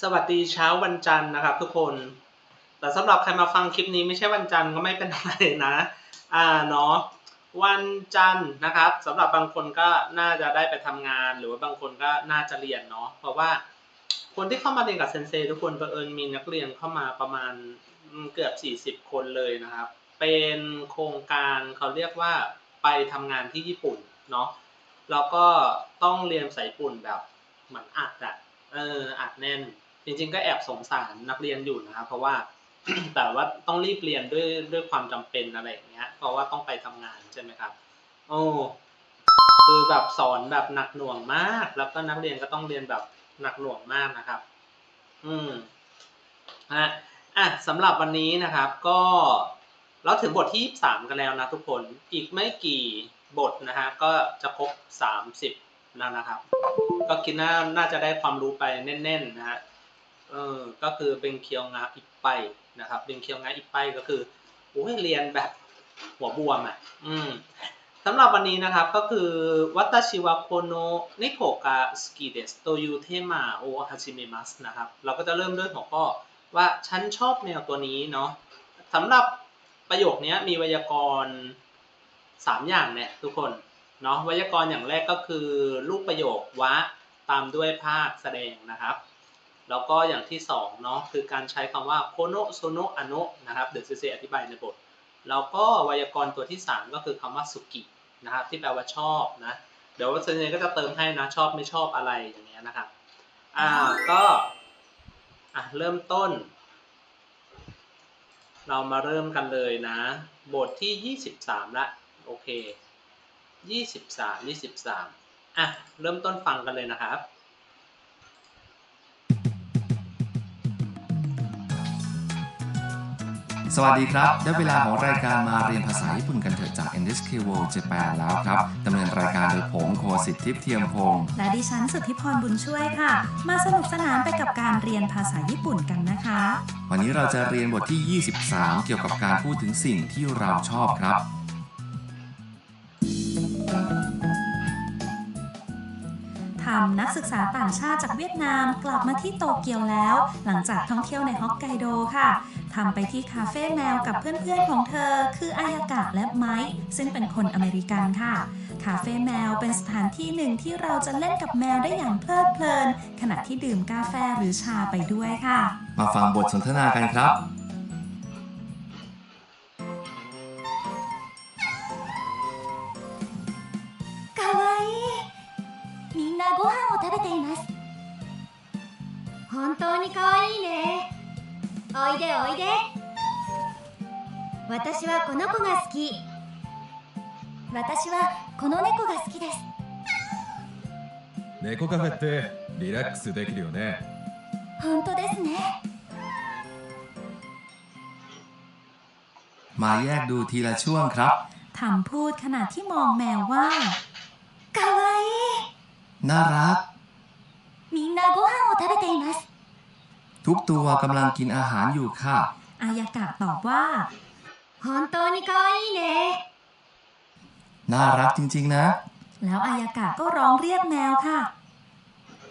สวัสดีเช้าวันจันทร์นะครับทุกคน แต่สำหรับใครมาฟังคลิปนี้ไม่ใช่วันจันทร์ก็ไม่เป็นไรนะ อ่าเนาะ วันจันทร์นะครับสำหรับบางคนก็น่าจะได้ไปทำงานหรือว่าบางคนก็น่าจะเรียนเนาะ เพราะว่าคนที่เข้ามาเรียนกับเซนเซทุกคนประเอิญมีนักเรียนเข้ามาประมาณเกือบ40 คนเลยนะครับ เป็นโครงการเขาเรียกว่าไปทำงานที่ญี่ปุ่นเนาะแล้วก็ต้องเรียนภาษาญี่ปุ่นแบบเหมือนอัดอะเอออัดแน่น จริง ๆ ก็แอบสงสารนักเรียนอยู่นะครับเพราะว่าแต่ว่าต้องรีบเรียนด้วยด้วยความจำเป็นอะไรอย่างเงี้ย เพราะว่าต้องไปทำงานใช่ไหมครับ โอ้คือแบบสอนแบบหนักหน่วงมาก แล้วก็นักเรียนก็ต้องเรียนแบบหนักหน่วงมากนะครับ อืมอะอะสำหรับวันนี้นะครับก็ เราถึงบทที่สามกันแล้วนะทุกคน อีกไม่กี่บทนะฮะ ก็จะครบสามสิบแล้วนะครับ ก็คิดน่าน่าจะได้ความรู้ไปแน่นๆนะฮะ เออ ก็คือเป็นเคียวงาอิปไปนะครับเป็นเคียวงาอิปไปก็คือโอ้ยเรียนแบบหัวบวมอะ อืมสำหรับวันนี้นะครับก็คือวัตชิวะโคโนเนโกะกาสกิเดสโตยูเทมาโอฮาชิเมมัสนะครับ เราก็จะเริ่มด้วยหัวข้อว่าฉันชอบแมวตัวนี้เนาะสำหรับ ประโยคนี้มีไวยากรณ์สามอย่างเนี่ยทุกคนเนาะไวยากรณ์อย่างแรกก็คือ รูปประโยควะตามด้วยภาคแสดงนะครับ แล้วก็อย่างที่สองเนาะคือการใช้คำว่าโคโนโซโนอโนนะครับเดี๋ยวเซเซอธิบายในบท แล้วก็ไวยากรณ์ตัวที่สามก็คือคำว่าสุกินะครับที่แปลว่าชอบนะเดี๋ยวเซเซก็จะเติมให้นะชอบไม่ชอบอะไรอย่างเงี้ยนะครับอ่าก็อะเริ่มต้น เรามาเริ่มกันเลยนะ บทที่ยี่สิบสามละ โอเคยี่สิบสามยี่สิบสามอะ เริ่มต้นฟังกันเลยนะครับ สวัสดีครับ ได้เวลาของรายการมาเรียนภาษาญี่ปุ่นกันเถอะจาก NHK World Japan แล้วครับดำเนินรายการโดยผมโคสิทธิ์ทิพย์เทียมพงศ์และดิฉันสุทธิพรบุญช่วยค่ะ มาสนุกสนานไปกับการเรียนภาษาญี่ปุ่นกันนะคะ วันนี้เราจะเรียนบทที่ 23 เกี่ยวกับการพูดถึงสิ่งที่เราชอบครับ ทำนักศึกษาต่างชาติจากเวียดนามกลับมาที่โตเกียวแล้ว หลังจากท่องเที่ยวในฮอกไกโดค่ะ ทำไปที่คาเฟ่แมวกับเพื่อนๆของเธอ คืออายากะและไมค์ซึ่งเป็นคนอเมริกันค่ะ คาเฟ่แมวเป็นสถานที่หนึ่งที่เราจะเล่นกับแมวได้อย่างเพลิดเพลิน ขณะที่ดื่มกาแฟหรือชาไปด้วยค่ะ มาฟังบทสนทนากันครับ 私はこの子が好き私はこの猫が好きです猫カフェってリラックスできるよね本当ですね มาแยกดูทีละช่วงครับ ทำพูดขณะที่มองแมวว่า かわい น่ารัก いみんなご飯を食べています ทุกตัวกำลังกินอาหารอยู่ค่ะ อายากะตอบว่า 本当にかわいいね น่ารักจริงๆนะ แล้วอายากะก็ร้องเรียกแมวค่ะ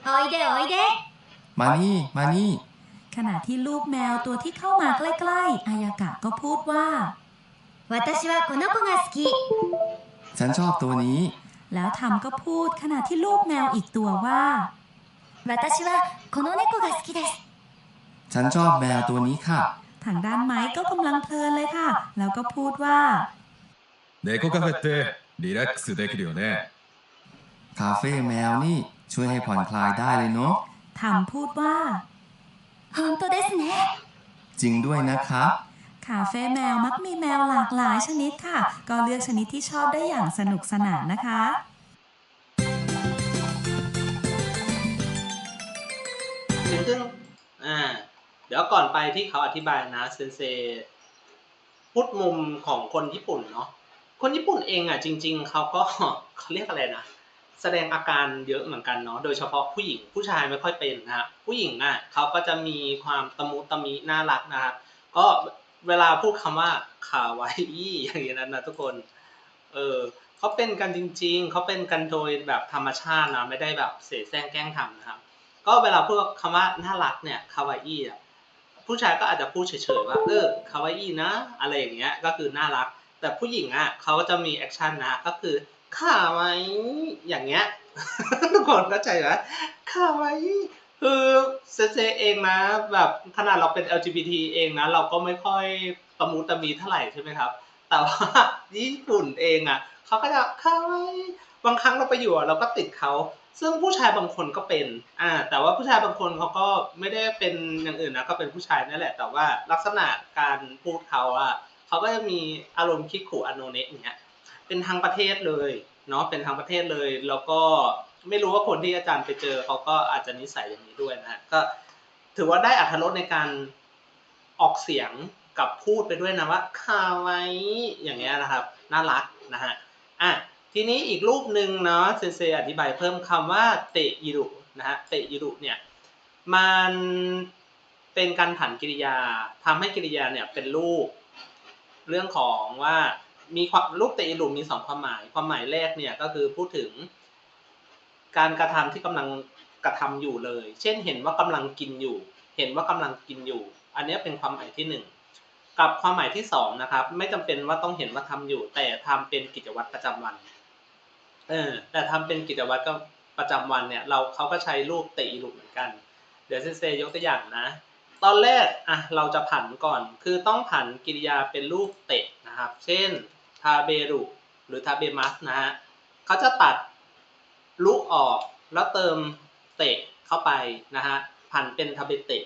おいでおいで มานี่ มานี่ ขณะที่ลูกแมวตัวที่เข้ามาใกล้ๆ อายากะก็พูดว่า 私はこの子が好き ฉันชอบตัวนี้ แล้วทำก็พูดขณะที่ลูกแมวอีกตัวว่า 私はこの猫が好きです ฉันชอบแมวตัวนี้ค่ะ ทางด้านไม้ก็กำลังเพลินเลยค่ะ แล้วก็พูดว่า 猫カフェってリラックスできるよね คาเฟ่แมวนี่ช่วยให้ผ่อนคลายได้เลยเนาะ ทำพูดว่า 本当ですね จริงด้วยนะครับ คาเฟ่แมวมักมีแมวหลากหลายชนิดค่ะ ก็เลือกชนิดที่ชอบได้อย่างสนุกสนานนะคะ ซึ่งอ่า เดี๋ยวก่อนไปที่เขาอธิบายนะเซนเซพูดมุมของคนญี่ปุ่นเนาะคนญี่ปุ่นเองอะจริง ๆเขาก็เขาเรียกอะไรนะแสดงอาการเยอะเหมือนกันเนาะโดยเฉพาะผู้หญิงผู้ชายไม่ค่อยเป็นนะฮะผู้หญิงอะเขาก็จะมีความตะมุตะมิน่ารักนะครับก็เวลาพูดคำว่าคาวาอิอย่างนี้นั้นนะทุกคนเออเขาเป็นกันจริง ๆเขาเป็นกันโดยแบบธรรมชาตินะไม่ได้แบบเสแสร้งแกล้งทำนะครับก็เวลาพูดคำว่าน่ารักเนี่ยคาวาอี้อะ ผู้ชายก็อาจจะพูดเฉยๆว่าเออคาวาอี้นะ อะไรอย่างเงี้ยก็คือน่ารัก แต่ผู้หญิงอะเขาจะมีแอคชั่นนะก็คือคาวาอี้อย่างเงี้ยทุกคนเข้าใจไหมคาวาอี้คือเซเซเองนะ แบบขนาดเราเป็น LGBT เองนะ เราก็ไม่ค่อยตะมูตะมีเท่าไหร่ใช่ไหมครับ แต่ว่าญี่ปุ่นเองอะเขาก็จะคาวาอี้บางครั้งเราไปอยู่เราก็ติดเขา ซึ่งผู้ชายบางคนก็เป็น อ่า แต่ว่าผู้ชายบางคนเขาก็ไม่ได้เป็นอย่างอื่นนะ ก็เป็นผู้ชายนั่นแหละ แต่ว่าลักษณะการพูดเขาอะเขาก็จะมีอารมณ์คิกขู่อโนเนะอย่างเงี้ย เป็นทางประเทศเลย เนาะ เป็นทางประเทศเลย แล้วก็ไม่รู้ว่าคนที่อาจารย์ไปเจอเขาก็อาจจะนิสัยอย่างนี้ด้วยนะฮะก็ถือว่าได้อัธรสในการออกเสียงกับพูดไปด้วยนะว่าคาไวอย่างเงี้ยนะครับ น่ารักนะฮะ อะ ทีนี้อีกรูปหนึ่งเนาะเซนเซอธิบายเพิ่มคำว่าเตอิรุนะฮะเตอิรุเนี่ยมันเป็นการผันกิริยาทำให้กิริยาเนี่ยเป็นรูป เรื่องของว่ามีความรูปเตอิรุมีสองความหมาย ความหมายแรกเนี่ยก็คือพูดถึง การกระทำที่กำลังกระทำอยู่เลย เช่นเห็นว่ากำลังกินอยู่ เห็นว่ากำลังกินอยู่ อันนี้เป็นความหมายที่หนึ่งกับความหมายที่สองนะครับไม่จำเป็นว่าต้องเห็นว่าทำอยู่ แต่ทำเป็นกิจวัตรประจำวัน เออแต่ทำเป็นกิจวัตรก็ประจำวันเนี่ยเราเขาก็ใช้รูปเตอิรุเหมือนกัน เดี๋ยวเซนเซยกตัวอย่างนะ ตอนแรกอะเราจะผันก่อนคือต้องผันกิริยาเป็นรูปเตะนะครับ เช่นทาเบรุหรือทาเบมัสนะฮะเขาจะตัดลุออกแล้วเติมเตะเข้าไปนะฮะผันเป็นทาเบเตะ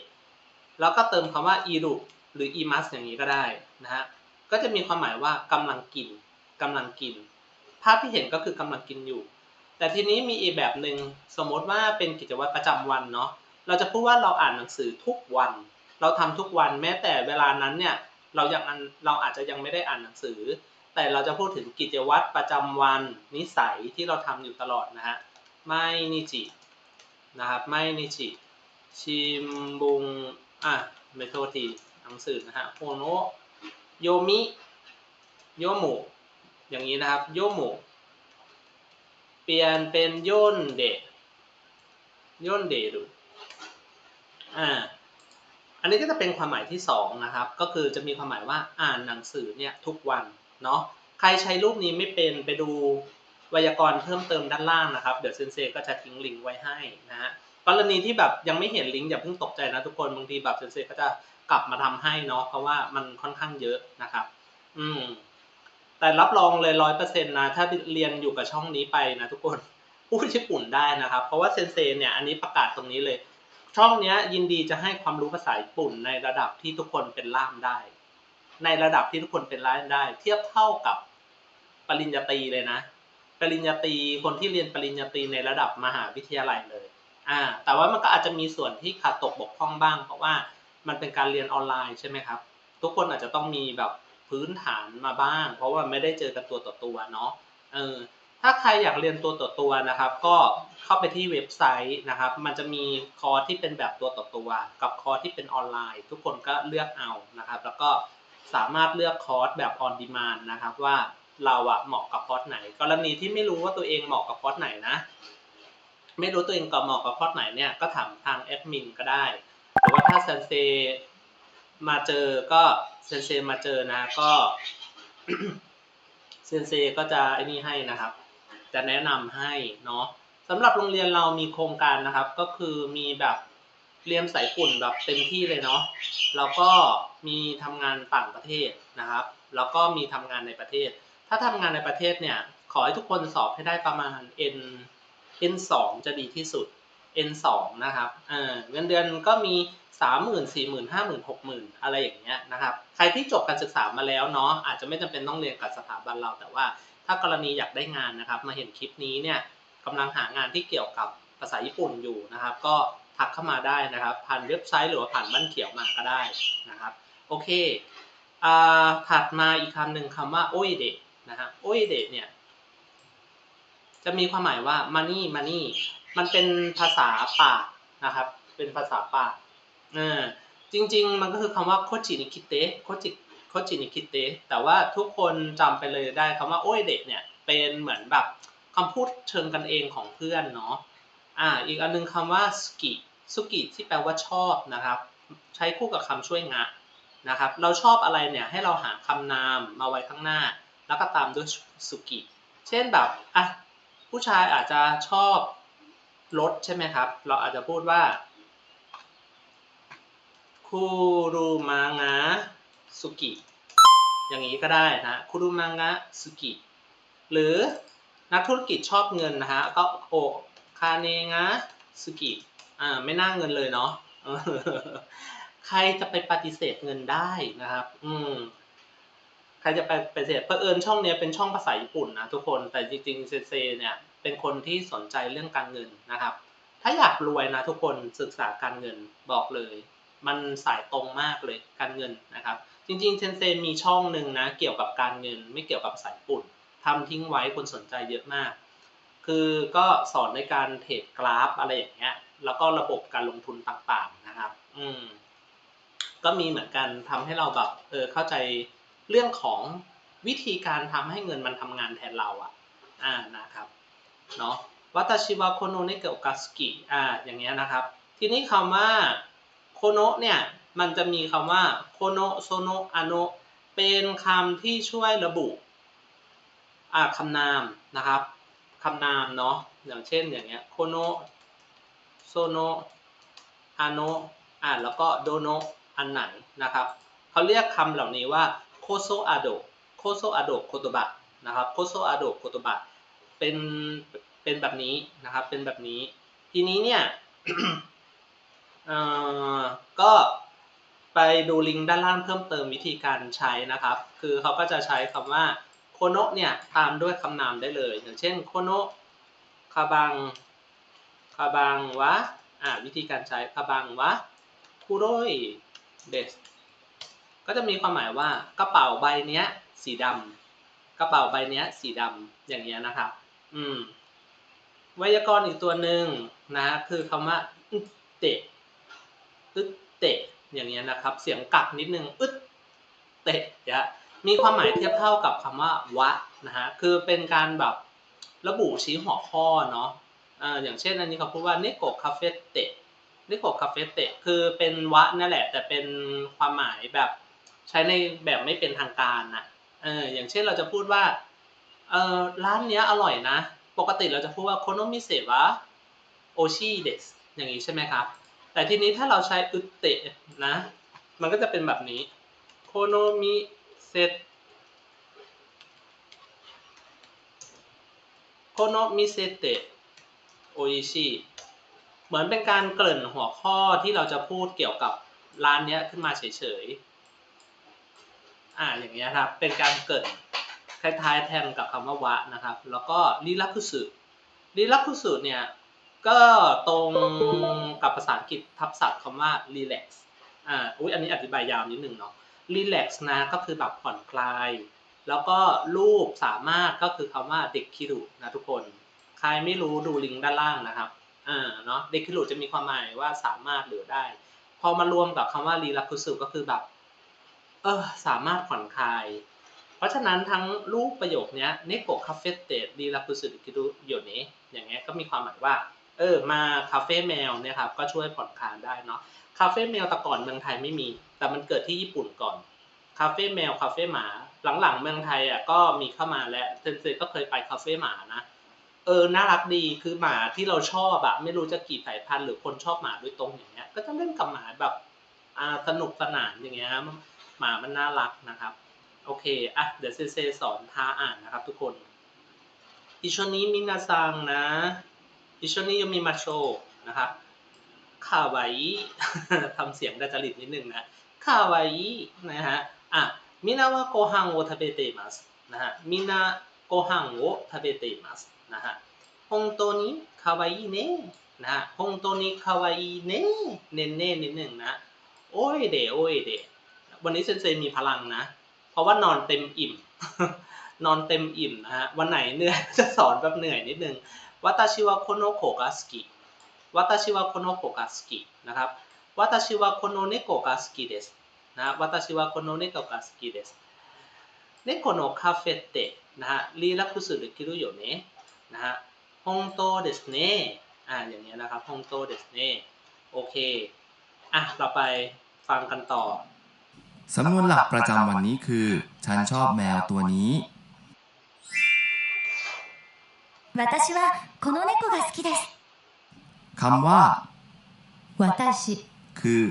แล้วก็เติมคำว่าอีรุหรืออีมัสอย่างนี้ก็ได้นะฮะก็จะมีความหมายว่ากำลังกินกำลังกิน ภาพที่เห็นก็คือกำลังกินอยู่ แต่ทีนี้มีอีกแบบหนึ่งสมมติว่าเป็นกิจวัตรประจำวันเนาะเราจะพูดว่าเราอ่านหนังสือทุกวัน เราทำทุกวันแม้แต่เวลานั้นเนี่ยเรายังอันเราอาจจะยังไม่ได้อ่านหนังสือ แต่เราจะพูดถึงกิจวัตรประจำวันนิสัยที่เราทำอยู่ตลอดนะฮะไม่นิจินะครับไม่นิจิชิมบุงอะไม่โทษทีหนังสือนะฮะโฮโนโยมิโยโม อย่างนี้นะครับ โยโมเปลี่ยนเป็นโยนเดะโยนเดรุอ่าอันนี้ก็จะเป็นความหมายที่สองนะครับ ก็คือจะมีความหมายว่าอ่านหนังสือเนี่ยทุกวันเนาะใครใช้รูปนี้ไม่เป็นไปดูไวยากรณ์เพิ่มเติมด้านล่างนะครับ เดี๋ยวเซนเซก็จะทิ้งลิงก์ไว้ให้นะฮะกรณีที่แบบยังไม่เห็นลิงก์อย่าเพิ่งตกใจนะทุกคนบางทีแบบเซนเซก็จะกลับมาทำให้เนาะเพราะว่ามันค่อนข้างเยอะนะครับ อืม แต่รับรองเลยร้อยเปอร์เซ็นต์นะถ้าเรียนอยู่กับช่องนี้ไปนะทุกคนพูดญี่ปุ่นได้นะครับ เพราะว่าเซนเซเนี่ยอันนี้ประกาศตรงนี้เลย ช่องนี้ยยินดีจะให้ความรู้ภาษาญี่ปุ่นในระดับที่ทุกคนเป็นล่ามได้ ในระดับที่ทุกคนเป็นล่ามได้ เทียบเท่ากับปริญญาตรีเลยนะ ปริญญาตรีคนที่เรียนปริญญาตรีในระดับมหาวิทยาลัยเลยอ่าแต่ว่ามันก็อาจจะมีส่วนที่ขาดตกบกพร่องบ้าง เพราะว่ามันเป็นการเรียนออนไลน์ใช่ไหมครับ ทุกคนอาจจะต้องมีแบบ พื้นฐานมาบ้าง เพราะว่าไม่ได้เจอกันตัวต่อตัวเนาะเออถ้าใครอยากเรียนตัวต่อตัวนะครับ ก็เข้าไปที่เว็บไซต์นะครับ มันจะมีคอร์สที่เป็นแบบตัวต่อตัว กับคอร์สที่เป็นออนไลน์ ทุกคนก็เลือกเอานะครับ แล้วก็สามารถเลือกคอร์สแบบออนดีมานนะครับว่าเราอะเหมาะกับคอร์สไหน กรณีที่ไม่รู้ว่าตัวเองเหมาะกับคอร์สไหนนะ ไม่รู้ตัวเองก็เหมาะกับคอร์สไหนเนี่ยก็ถามทางแอดมินก็ได้ หรือว่าถ้าเซนเซ มาเจอก็เซนเซมาเจอนะก็เซนเซก็จะไอ้นี่ให้นะครับ จะแนะนำให้เนาะสำหรับโรงเรียนเรามีโครงการนะครับ ก็คือมีแบบเรียนสายปุ่นแบบเต็มที่เลยเนาะแล้วก็มีทำงานต่างประเทศนะครับ แล้วก็มีทำงานในประเทศ ถ้าทำงานในประเทศเนี่ยขอให้ทุกคนสอบให้ได้ประมาณ N N 2 จะดีที่สุด N 2 นะครับเงินเดือนก็มีสามหมื่นสี่หมื่นห้าหมื่นหกหมื่นอะไรอย่างเงี้ยนะครับ ใครที่จบการศึกษามาแล้วเนาะอาจจะไม่จำเป็นต้องเรียนกับสถาบันเรา แต่ว่าถ้ากรณีอยากได้งานนะครับ มาเห็นคลิปนี้เนี่ยกำลังหางานที่เกี่ยวกับภาษาญี่ปุ่นอยู่นะครับ ก็ทักเข้ามาได้นะครับ ผ่านเว็บไซต์หรือว่าผ่านบ้านเขียวมาก็ได้นะครับ โอเคอ่าถัดมาอีกคำหนึ่งคำว่าโอยเดะนะฮะโอยเดะเนี่ยจะมีความหมายว่า money money มันเป็นภาษาปากนะครับ เป็นภาษาปากเออจริง ๆ มันก็คือคำว่าโคจินิคิเตะโคจิโคจินิคิเตะแต่ว่าทุกคนจำไปเลยได้คำว่าโอ้ยเด็กเนี่ยเป็นเหมือนแบบคำพูดเชิงกันเองของเพื่อนเนาะอ่าอีกอันนึงคำว่าสกิสุกิที่แปลว่าชอบนะครับ ใช้คู่กับคำช่วยงะนะครับ เราชอบอะไรเนี่ยให้เราหาคำนามมาไว้ข้างหน้า แล้วก็ตามด้วยสุกิ เช่นแบบอะผู้ชายอาจจะชอบ รถใช่ไหมครับ เราอาจจะพูดว่าคูรุมางะสุกิ อย่างนี้ก็ได้นะคูรุมางะสุกิ หรือนักธุรกิจชอบเงินนะฮะ ก็โอคาเนงะสุกิ อ่า ไม่น่าเงินเลยเนาะใครจะไปปฏิเสธเงินได้นะครับ อืม ใครจะไปปฏิเสธเผอิญช่องเนี้ยเป็นช่องภาษาญี่ปุ่นนะทุกคน แต่จริงๆเซเซเนี่ย เป็นคนที่สนใจเรื่องการเงินนะครับ ถ้าอยากรวยนะทุกคนศึกษาการเงินบอกเลย มันสายตรงมากเลยการเงินนะครับ จริงๆเซนเซมีช่องหนึ่งนะเกี่ยวกับการเงินไม่เกี่ยวกับสายปุ่นทำทิ้งไว้คนสนใจเยอะมาก คือก็สอนในการเทรดกราฟอะไรอย่างเงี้ย แล้วก็ระบบการลงทุนต่างๆนะครับ อืมก็มีเหมือนกันทำให้เราแบบเออเข้าใจเรื่องของวิธีการทำให้เงินมันทำงานแทนเราอะอ่านะครับ เนาะวัตชิวะโคโนเนเกะโอกาสกิอ่าอย่างเงี้ยนะครับ ทีนี้คำว่าโคโนเนี่ยมันจะมีคำว่าโคโนโซโนอโนเป็นคำที่ช่วยระบุอ่าคำนามนะครับคำนามเนาะอย่างเช่นอย่างเงี้ยโคโนโซโนอโนอ่าแล้วก็โดโนอันไหนนะครับเขาเรียกคำเหล่านี้ว่าโคโซอาโดโคโซอาโดโคโตบะนะครับโคโซอาโดโคโตบะเป็น เป็นแบบนี้นะครับ เป็นแบบนี้ ทีนี้เนี่ยก็ไปดูลิงก์ด้านล่างเพิ่มเติมวิธีการใช้นะครับ คือเขาก็จะใช้คำว่าโคโนะเนี่ยตามด้วยคำนามได้เลย อย่างเช่นโคโนะคาบังคาบังวะอ่าวิธีการใช้คาบังวะคุโรยเดสก็จะมีความหมายว่ากระเป๋าใบเนี้ย สีดำกระเป๋าใบเนี้ย สีดำอย่างเงี้ยนะครับ อืม ไวยากรณ์อีกตัวหนึ่งนะคือคำว่าอึดเตะอึดเตะอย่างเงี้ยนะครับ เสียงกักนิดนึงอึดเตะนี่ยมีความหมายเทียบเท่ากับคำว่าวะนะฮะคือเป็นการแบบระบุชี้หัวข้อเนาะอ่าอย่างเช่นอันนี้เขาพูดว่าเนโกคาเฟเตะเนโกคาเฟเตะคือเป็นวะนั่นแหละ แต่เป็นความหมายแบบใช้ในแบบไม่เป็นทางการนะเอออย่างเช่นเราจะพูดว่าเออร้านเนี้ยอร่อยนะ ปกติเราจะพูดว่าโคโนมิเซวะโอชิเดสอย่างนี้ใช่ไหมครับ แต่ทีนี้ถ้าเราใช้อึเตะนะ มันก็จะเป็นแบบนี้โคโนมิเซโคโนมิเซเตะโออิชิเหมือนเป็นการเกริ่นหัวข้อที่เราจะพูดเกี่ยวกับร้านนี้ขึ้นมาเฉยๆ อ่าอย่างเงี้ยครับ เป็นการเกริ่น คล้ายๆแทนกับคำว่าวะนะครับ แล้วก็ลิลักคุสึลิลักคุสึเนี่ยก็ตรงกับภาษาอังกฤษทับศัพท์คำว่า relax อ่าอุ้ยอันนี้อธิบายยาวนิดนึงเนาะ relax นะก็คือแบบผ่อนคลาย แล้วก็รูปสามารถก็คือคำว่าเด็กคิรุนะทุกคน ใครไม่รู้ดูลิงก์ด้านล่างนะครับอ่าเนาะเด็กคิรุจะมีความหมายว่าสามารถหรือได้ พอมารวมกับคำว่ารีลักคุสึก็คือแบบเออสามารถผ่อนคลาย ราะฉะนั้นทั้งรูปประโยคนี้เนโกคาเฟ่เตดดีลาคุสึกิรุโยเนะอย่างเงี้ยก็มีความหมายว่าเออมาคาเฟ่แมวเนี่ยครับก็ช่วยผ่อนคลายได้เนาะคาเฟ่แมวแต่ก่อนเมืองไทยไม่มี แต่มันเกิดที่ญี่ปุ่นก่อนคาเฟ่แมวคาเฟ่หมาหลังๆเมืองไทยอะก็มีเข้ามาแล้วเซนเซก็เคยไปคาเฟ่หมานะเออน่ารักดีคือหมาที่เราชอบอะไม่รู้จะกี่สายพันธุ์หรือคนชอบหมาโดยตรงอย่างเงี้ยก็จะเล่นกับหมาแบบอ่าสนุกสนานอย่างเงี้ยหมามันน่ารักนะครับ โอเคอะเดี๋ยวเซเซสอนท่าอ่านนะครับทุกคนอิชนี้มินาซังนะอิชนี้ยมีมาโชนะครับคาวายิทำเสียงดัจริตนิดนึงนะคาวายินะฮะอะมินาวะโกฮังโอทาเบเตมัสนะฮะมินาโกฮังโอทาเบเตมัสนะฮะฮงโตนิคาวายิเน่นะฮะฮงโตนิคาวายิเน่เนเน่นิดนึงนะโอ้ยเดโอ้ยเดวันนี้เซนเซมีพลังนะ เพราะว่านอนเต็มอิ่ม นอนเต็มอิ่มนะฮะวันไหนเหนื่อยจะสอนแบบเหนื่อยนิดนึงวัตชิวะโคโนโคกาสกิวัตชิวะโคโนโคกาสกินะครับวัตชิวะโคโนเนโกกาสกิเดสนะวัตชิวะโคโนเนโกกาสกิเดสเนโกโนคาเฟเตะนะฮะรีลักคุสึหรือคิรุโยเนะนะฮะฮงโตเดสเนะอ่าอย่างเงี้ยนะครับฮงโตเดสเนะโอเคอะเราไปฟังกันต่อ สำนวนหลักประจำวันนี้คือ ฉันชอบแมวตัวนี้ 私はこの猫が好きです คำว่า 私 คือ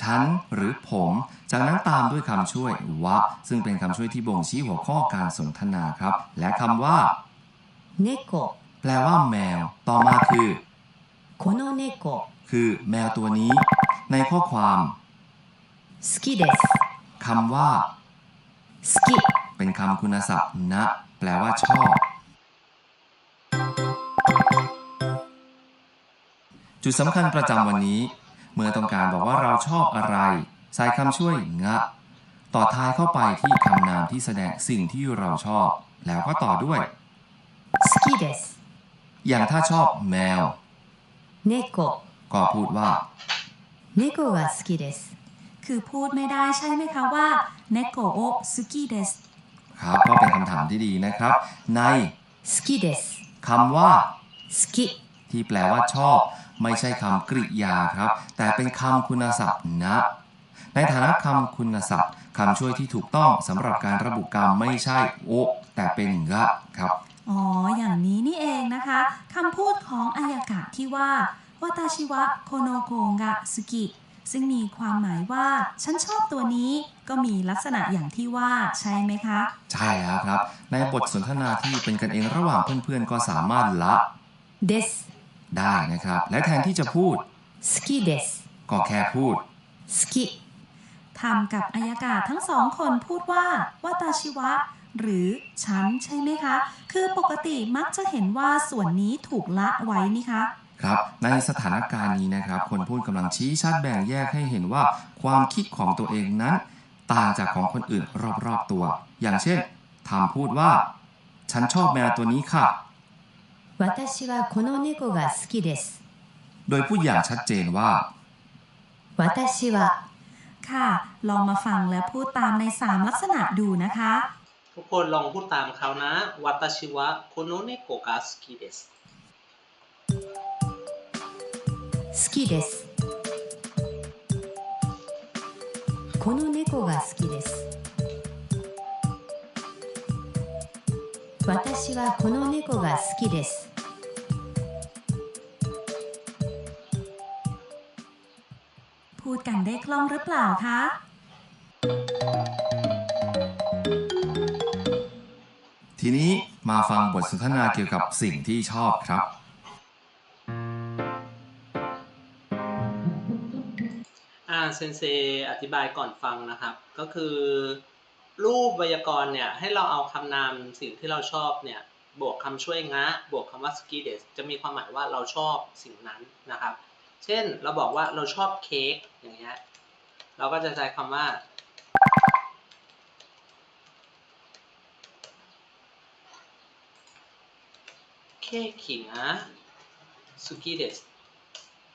ฉัน หรือผม จากนั้นตามด้วยคำช่วย วะ ซึ่งเป็นคำช่วยที่บ่งชี้หัวข้อการสนทนาครับ และคำว่า 猫 แปลว่าแมว ต่อมาคือ この猫 คือแมวตัวนี้ ในข้อความ 好きです คำว่า 好き เป็นคำคุณศัพท์นะ แปลว่าชอบ จุดสำคัญประจำวันนี้ เมื่อต้องการบอกว่าเราชอบอะไร ใส่คำช่วยงะ ต่อท้ายเข้าไปที่คำนามที่แสดงสิ่งที่เราชอบ แล้วก็ต่อด้วย 好きです อย่างถ้าชอบแมว 猫 ก็พูดว่า 猫が好きです ือพูดไม่ได้ใช่ไหมคะว่าเนโกโอสุกิเดสครับก็เป็นคำถามที่ดีนะครับ ในสกิเดสคำว่าสกิที่แปลว่าชอบ ไม่ใช่คำกริยาครับ แต่เป็นคำคุณศัพท์นะ ในฐานะคำคุณศัพท์คำช่วยที่ถูกต้องสำหรับการระบุกรรมไม่ใช่โอแต่เป็นกะครับอ๋อ อย่างนี้นี่เองนะคะคำพูดของอายากะที่ว่า วาตาชิวะโคโนโกะสุกิ ซึ่งมีความหมายว่า ฉันชอบตัวนี้ก็มีลักษณะอย่างที่ว่าใช่ไหมคะ ใช่ครับ ในบทสนทนาที่เป็นกันเองระหว่างเพื่อนๆ ก็สามารถละ this ได้นะครับ และแทนที่จะพูด ski this ก็แค่พูด ski ทำกับอายากาศทั้งสองคนพูดว่าว่าตาชิวะ หรือฉันใช่ไหมคะ คือปกติมักจะเห็นว่าส่วนนี้ถูกละไว้นี่คะ ครับ ในสถานการณ์นี้นะครับ คนพูดกำลังชี้ชัดแบ่งแยกให้เห็นว่าความคิดของตัวเองนั้น ต่างจากของคนอื่นรอบๆตัว อย่างเช่นทำพูดว่า ฉันชอบแมวตัวนี้ค่ะ 私はこの猫が好きです โดยพูดอย่างชัดเจนว่า 私は ค่ะ ลองมาฟังและพูดตามใน 3 ลักษณะดูนะคะ ทุกคนลองพูดตามเขานะวัตชิวะโคโนเนโกกาสกิเดส 好きですこの猫が好きです私はこの猫が好きです พูดกันได้คล่องหรือเปล่าคะ ทีนี้มาฟังบทสนทนาเกี่ยวกับสิ่งที่ชอบครับ อ่าเซนเซอธิบายก่อนฟังนะครับ ก็คือ รูปไวยากรณ์เนี่ยให้เราเอาคำนามสิ่งที่เราชอบเนี่ยบวกคำช่วยงะ บวกคำว่าสกีเดสจะมีความหมายว่าเราชอบสิ่งนั้นนะครับ เช่นเราบอกว่าเราชอบเค้กอย่างเงี้ยเราก็จะใช้คำว่า เค้กขิงะสุกี้เดส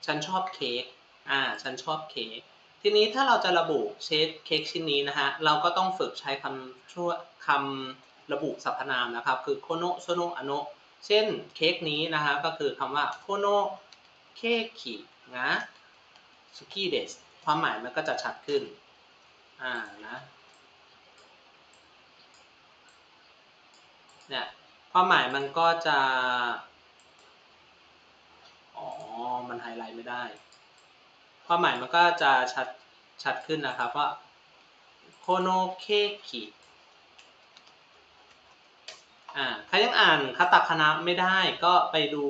ฉันชอบเค้กอ่า ฉันชอบเค้ก ทีนี้ถ้าเราจะระบุเชฟเค้กชิ้นนี้นะฮะ เราก็ต้องฝึกใช้คำช่วยคำระบุสรรพนามนะครับ คือโคโนโซโนอโนเช่นเค้กนี้นะฮะ ก็คือคำว่าโคโนเค้กินะสุกี้เดสความหมายมันก็จะชัดขึ้น อ่านะ เนี่ย ความหมายมันก็จะ อ๋อ มันไฮไลท์ไม่ได้ ความหมายมันก็จะชัดชัดขึ้นนะครับว่าโคโนเคกิอ่าใครยังอ่านคาตาคณะไม่ได้ก็ไปดู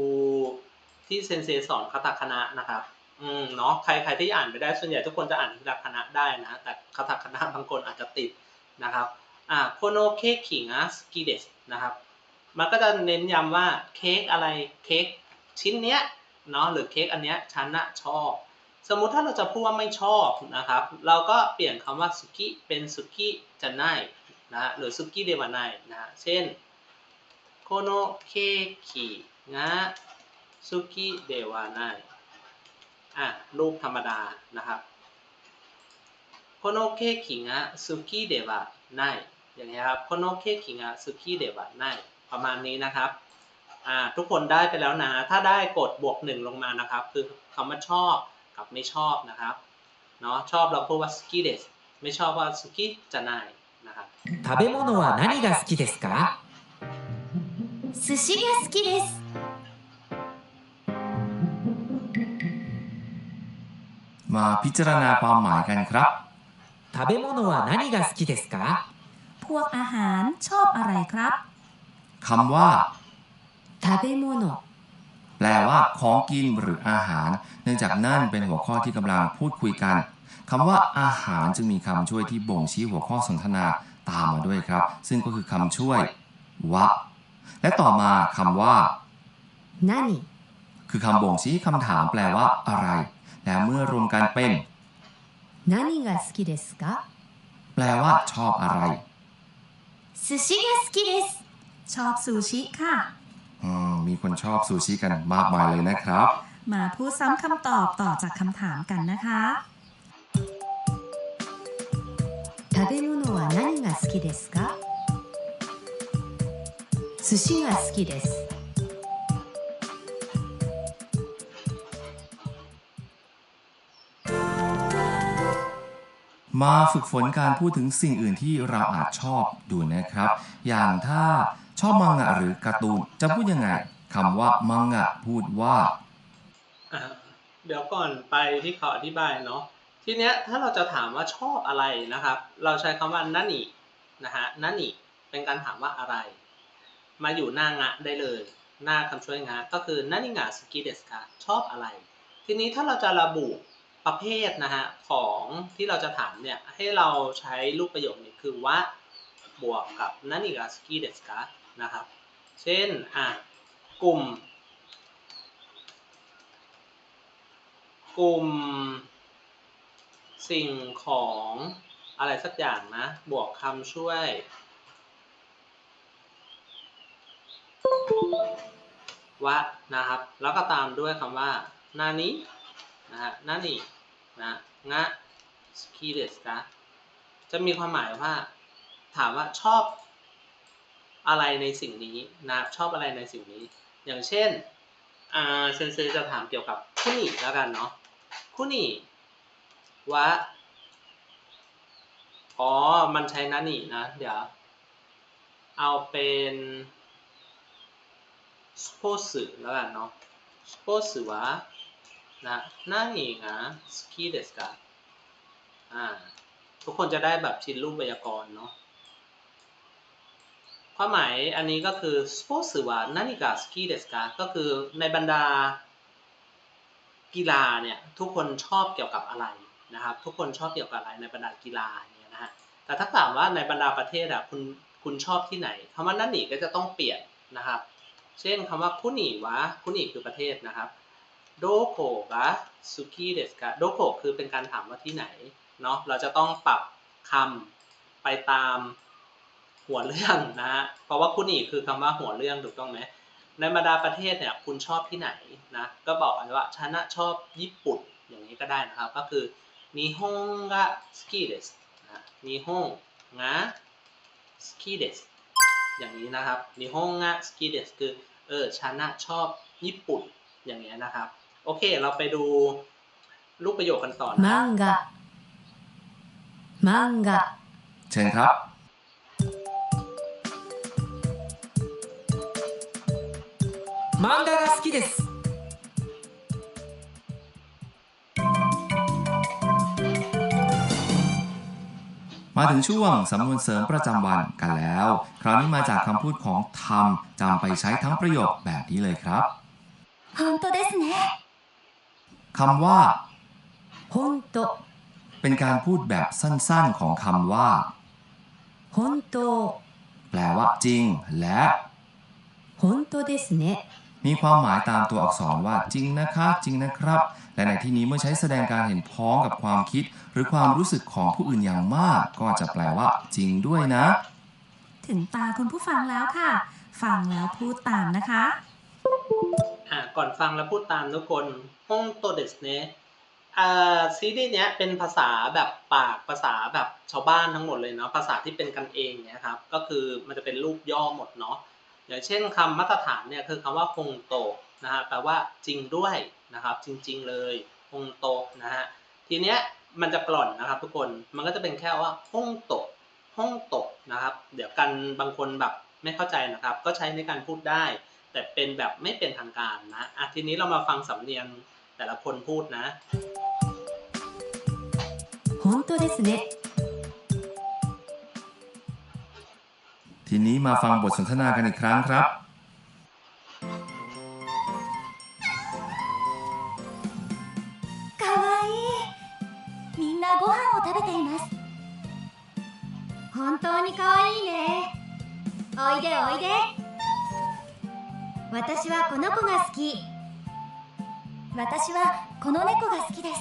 ที่เซนเซสอนคาตาคณะนะครับอืมเนาะใครใครที่อ่านไปได้ส่วนใหญ่ทุกคนจะอ่านคาตาคณะได้นะ แต่คาตาคณะบางคนอาจจะติดนะครับอ่าโคโนเคกิงะสกิเดสนะครับมันก็จะเน้นย้ำว่าเค้กอะไรเค้กชิ้นเนี้ยเนาะหรือเค้กอันเนี้ยฉันน่ะชอบ สมมุติถ้าเราจะพูดว่าไม่ชอบนะครับ เราก็เปลี่ยนคำว่าสุกิเป็นสุกิจะไนนะหรือสุกิเดวาไนนะฮะเช่นโคโนเคกิงะสุกิเดวานไนอะรูปธรรมดานะครับโคโนเคกิงะสุกิเดวานไนอย่างเงี้ยครับโคโนเคกิงะสุกิเดวานไนประมาณนี้นะครับอ่าทุกคนได้ไปแล้วนะ ถ้าได้กดบวกหนึ่งลงมานะครับ คือคำว่าชอบ กับไม่ชอบนะครับเนาะชอบเราพูดว่า ski des ไม่ชอบว่า ski จะนายนะครับ 食べ物は何が好きですか寿司が好きです มาพิจารณาความหมายกันครับ 食べ物は何が好きですか พวกอาหารชอบอะไรครับ คำว่า 食べ物 แปลว่าของกินหรืออาหาร เนื่องจากนั่นเป็นหัวข้อที่กำลังพูดคุยกันคำว่าอาหารจึงมีคำช่วยที่บ่งชี้หัวข้อสนทนาตามมาด้วยครับ ซึ่งก็คือคำช่วย วะ และต่อมาคำว่า 何 คือคำบ่งชี้คำถามแปลว่าอะไร และเมื่อรวมกันเป็น 何が好きですか แปลว่าชอบอะไร 寿司が好きです ชอบซูชิค่ะ อืมมีคนชอบซูชิกันมากมายเลยนะครับ มาพูดซ้ำคำตอบต่อจากคำถามกันนะคะ 食べ物は何が好きですか寿司が好きです มาฝึกฝนการพูดถึงสิ่งอื่นที่เราอาจชอบดูนะครับ อย่างถ้า ชอบมังงะหรือการ์ตูนจะพูดยังไงคำว่ามังงะพูดว่า อะเดี๋ยวก่อนไปที่เขาอธิบายเนาะทีเนี้ยถ้าเราจะถามว่าชอบอะไรนะครับ เราใช้คำว่านั่นนินะฮะนั่นนิเป็นการถามว่าอะไร มาอยู่หน้างะได้เลย หน้าคำช่วยงะก็คือนันนิงะสกิเดสกะชอบอะไร ทีนี้ถ้าเราจะระบุประเภทนะฮะของที่เราจะถามเนี่ยให้เราใช้รูปประโยคนี้คือว่าบวกกับนันนิงะสกิเดสกะ นะครับ เช่นอะกลุ่ม กลุ่ม สิ่งของอะไรสักอย่างนะ บวกคำช่วย วะนะครับ แล้วก็ตามด้วยคำว่านานินะฮะนานินะงะสกีเดสกะจะมีความหมายว่า ถามว่าชอบ อะไรในสิ่งนี้นะชอบอะไรในสิ่งนี้ อย่างเช่นอ่าเซนเซจะถามเกี่ยวกับคุนิแล้วกันเนาะคุนิวะอ๋อ มันใช้นานินะ เดี๋ยว เอาเป็นสปอสแล้วกันเนาะสปอสวะนะนานิงะสกีเดสกะอ่าทุกคนจะได้แบบชินรูปไวยากรณ์เนาะ ความหมายอันนี้ก็คือสปอร์ตว่านานิกาสกีเดสกาก็คือในบรรดากีฬาเนี่ยทุกคนชอบเกี่ยวกับอะไรนะครับ ทุกคนชอบเกี่ยวกับอะไรในบรรดากีฬาเนี่ยนะฮะแต่ถ้าถามว่าในบรรดาประเทศอะคุณคุณชอบที่ไหนคำว่านั่นนี่ก็จะต้องเปลี่ยนนะครับ เช่นคำว่าคุนิวะคุนิคือประเทศนะครับโดโคกะสุกิเดสกาโดโคคือเป็นการถามว่าที่ไหนเนาะเราจะต้องปรับคำไปตาม หัวเรื่องนะฮะเพราะว่าคุณอีกคือคำว่าหัวเรื่องถูกต้องไหมในบรรดาประเทศเนี่ยคุณชอบที่ไหนนะก็บอกไว้ว่าฉันะชอบญี่ปุ่นอย่างนี้ก็ได้นะครับก็คือนิฮงกะสกีเดสนะนิฮงงะสกีเดสอย่างนี้นะครับนิฮงงะสกีเดสคือเออฉันะชอบญี่ปุ่นอย่างนี้นะครับ โอเคเราไปดูลูกประโยคกันต่อนะมังกะมังกะเชิญครับ 漫画が好きです มาถึงช่วงสำนวนเสริมประจำวันกันแล้ว คราวนี้มาจากคำพูดของทำจำไปใช้ทั้งประโยคแบบนี้เลยครับ 本当ですね คำว่า 本当 เป็นการพูดแบบสั้นๆของคำว่า 本当 แปลว่าจริง และ 本当ですね มีความหมายตามตัวอักษรว่าจริงนะคะจริงนะครับ และในที่นี้เมื่อใช้แสดงการเห็นพ้องกับความคิด หรือความรู้สึกของผู้อื่นอย่างมาก ก็จะแปลว่า จริงด้วยนะ ถึงตาคุณผู้ฟังแล้วค่ะ ฟังแล้วพูดตามนะคะอ่าก่อนฟังแล้วพูดตามทุกคนฮงโตเดสเนะอ่าซีรีส์เนี้ยเป็นภาษาแบบปากภาษาแบบชาวบ้านทั้งหมดเลยเนาะภาษาที่เป็นกันเองเนี่ยครับก็คือมันจะเป็นรูปย่อหมดเนาะ อย่างเช่นคำมาตรฐานเนี่ยคือคำว่าคงโตนะฮะแปลว่าจริงด้วยนะครับ จริง ๆเลย ฮงโตะนะฮะทีเนี้ยมันจะกล่อนนะครับทุกคนมันก็จะเป็นแค่ว่าฮงโตะฮงโตะนะครับ เดี๋ยวกันบางคนแบบไม่เข้าใจนะครับ ก็ใช้ในการพูดได้ แต่เป็นแบบไม่เป็นทางการนะอ่ะทีนี้เรามาฟังสำเนียงแต่ละคนพูดนะ 本当ですね ทีนี้มาฟังบทสนทนากันอีกครั้งครับ かわいいみんなご飯を食べています本当にかわいいねおいでおいで私はこの子が好き私はこの猫が好きです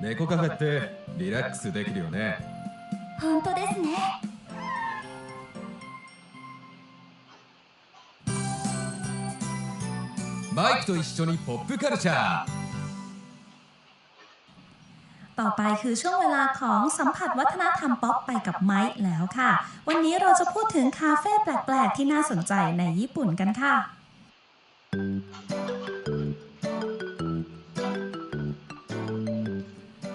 猫カフェってリラックスできるよね本当ですね マイクと一緒にポップカルチャー ต่อไปคือช่วงเวลาของสัมผัสวัฒนธรรมป๊อปไปกับไมค์แล้วค่ะ วันนี้เราจะพูดถึงคาเฟ่แปลกๆ ที่น่าสนใจในญี่ปุ่นกันค่ะ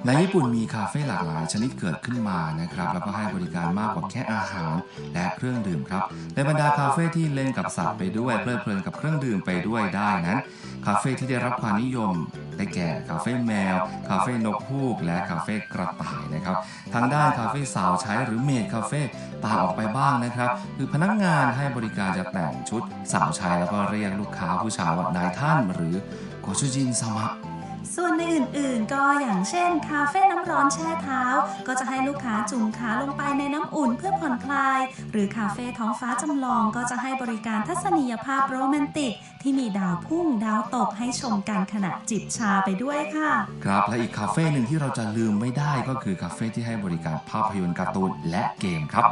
ในญี่ปุ่นมีคาเฟ่หลากหลายชนิดเกิดขึ้นมานะครับ แล้วก็ให้บริการมากกว่าแค่อาหาร และเครื่องดื่มครับ ในบรรดาคาเฟ่ที่เล่นกับสัตว์ไปด้วยเพลิดเพลินกับเครื่องดื่มไปด้วยได้นั้นคาเฟ่ที่ได้รับความนิยมได้แก่คาเฟ่แมว คาเฟ่นกฮูก และคาเฟ่กระต่ายนะครับ ทางด้านคาเฟ่สาวใช้หรือเมดคาเฟ่ต่างออกไปบ้างนะครับ คือพนักงานให้บริการจะแต่งชุดสาวใช้แล้วก็เรียกลูกค้าผู้ชายว่านายท่านหรือโกชูจินซามะ ส่วนในอื่นๆ ก็อย่างเช่น คาเฟ่น้ำร้อนแช่เท้า ก็จะให้ลูกค้าจุ่มขาลงไปในน้ำอุ่นเพื่อผ่อนคลาย หรือคาเฟ่ท้องฟ้าจำลองก็จะให้บริการทัศนียภาพโรแมนติก ที่มีดาวพุ่งดาวตกให้ชมกันขณะจิบชาไปด้วยค่ะ ครับและอีกคาเฟ่หนึ่งที่เราจะลืมไม่ได้ก็คือคาเฟ่ที่ให้บริการภาพยนตร์การ์ตูนและเกมครับ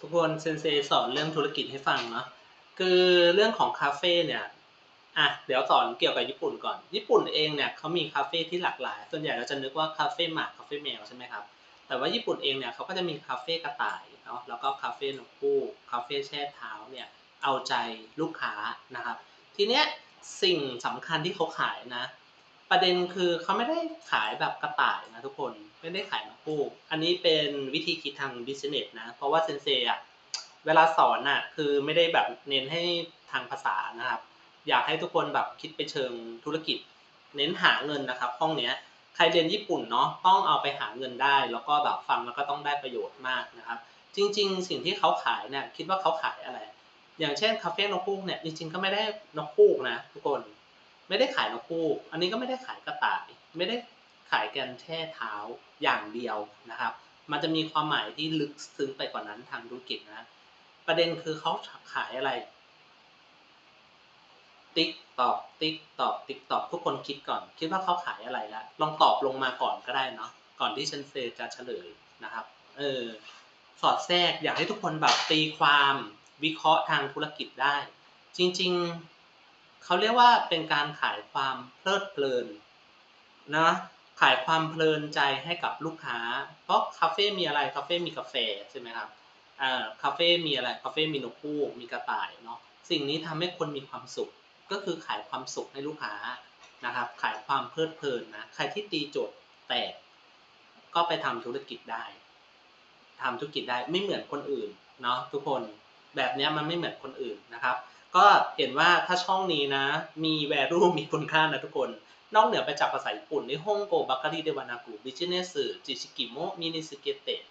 ทุกคนเซนเซสอนเรื่องธุรกิจให้ฟังเนาะคือเรื่องของคาเฟ่เนี่ย อะเดี๋ยวสอนเกี่ยวกับญี่ปุ่นก่อน ญี่ปุ่นเองเนี่ยเขามีคาเฟ่ที่หลากหลาย ส่วนใหญ่เราจะนึกว่าคาเฟ่หมาคาเฟ่แมวใช่ไหมครับ แต่ว่าญี่ปุ่นเองเนี่ยเขาก็จะมีคาเฟ่กระต่ายเนาะ แล้วก็คาเฟ่นกคู่คาเฟ่แช่เท้าเนี่ย เอาใจลูกค้านะครับ ทีเนี้ยสิ่งสำคัญที่เขาขายนะ ประเด็นคือเขาไม่ได้ขายแบบกระต่ายนะทุกคน ไม่ได้ขายนกคู่ อันนี้เป็นวิธีคิดทางบิสเนสนะ เพราะว่าเซนเซอะเวลาสอนน่ะคือไม่ได้แบบเน้นให้ทางภาษานะครับ อยากให้ทุกคนแบบคิดไปเชิงธุรกิจ เน้นหาเงินนะครับ ห้องเนี้ยใครเรียนญี่ปุ่นเนาะต้องเอาไปหาเงินได้ แล้วก็แบบฟังแล้วก็ต้องได้ประโยชน์มากนะครับ จริง ๆ สิ่งที่เขาขายเนี่ยคิดว่าเขาขายอะไร อย่างเช่นคาเฟ่นกฮูกเนี่ยจริงๆก็ไม่ได้นกฮูกนะทุกคนไม่ได้ขายนกฮูกอันนี้ก็ไม่ได้ขายกระต่าย ไม่ได้ขายกันแช่เท้าอย่างเดียวนะครับ มันจะมีความหมายที่ลึกซึ้งไปกว่านั้นทางธุรกิจนะ ประเด็นคือเขาขายอะไร ติ๊กตอกติ๊กตอกติ๊กตอกทุกคนคิดก่อน คิดว่าเขาขายอะไรละลองตอบลงมาก่อนก็ได้เนาะก่อนที่เชนเซจะเฉลยนะครับเออสอดแทรกอยากให้ทุกคนแบบตีความวิเคราะห์ทางธุรกิจได้ จริงๆเขาเรียกว่าเป็นการขายความเพลิดเพลินนะขายความเพลินใจให้กับลูกค้า เพราะคาเฟ่มีอะไรคาเฟ่มีกาแฟใช่ไหมครับอ่าคาเฟ่มีอะไรคาเฟ่มีนกฮูกมีกระต่ายเนาะสิ่งนี้ทำให้คนมีความสุข ก็คือขายความสุขให้ลูกค้านะครับ ขายความเพลิดเพลินนะ ใครที่ตีโจทย์แตก ก็ไปทำธุรกิจได้ทำธุรกิจได้ไม่เหมือนคนอื่นเนาะทุกคนแบบนี้มันไม่เหมือนคนอื่นนะครับ ก็เห็นว่าถ้าช่องนี้นะ มี value มีคุณค่านะทุกคน นอกเหนือไปจากภาษาญี่ปุ่นในฮ่องโกบัคการีเดวานากุบิจิเนสจิชิกิโมมินิสเกเตะ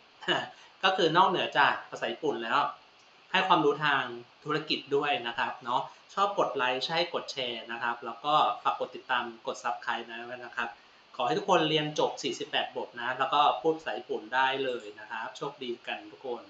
ก็คือนอกเหนือจากภาษาญี่ปุ่นแล้ว ให้ความรู้ทางธุรกิจด้วยนะครับเนาะชอบกดไลค์ใช่กดแชร์นะครับ แล้วก็ฝากกดติดตามกด subscribe นะนะครับ ขอให้ทุกคนเรียนจบ 48 บทนะ แล้วก็พูดภาษาญี่ปุ่นได้เลยนะครับ โชคดีกันทุกคน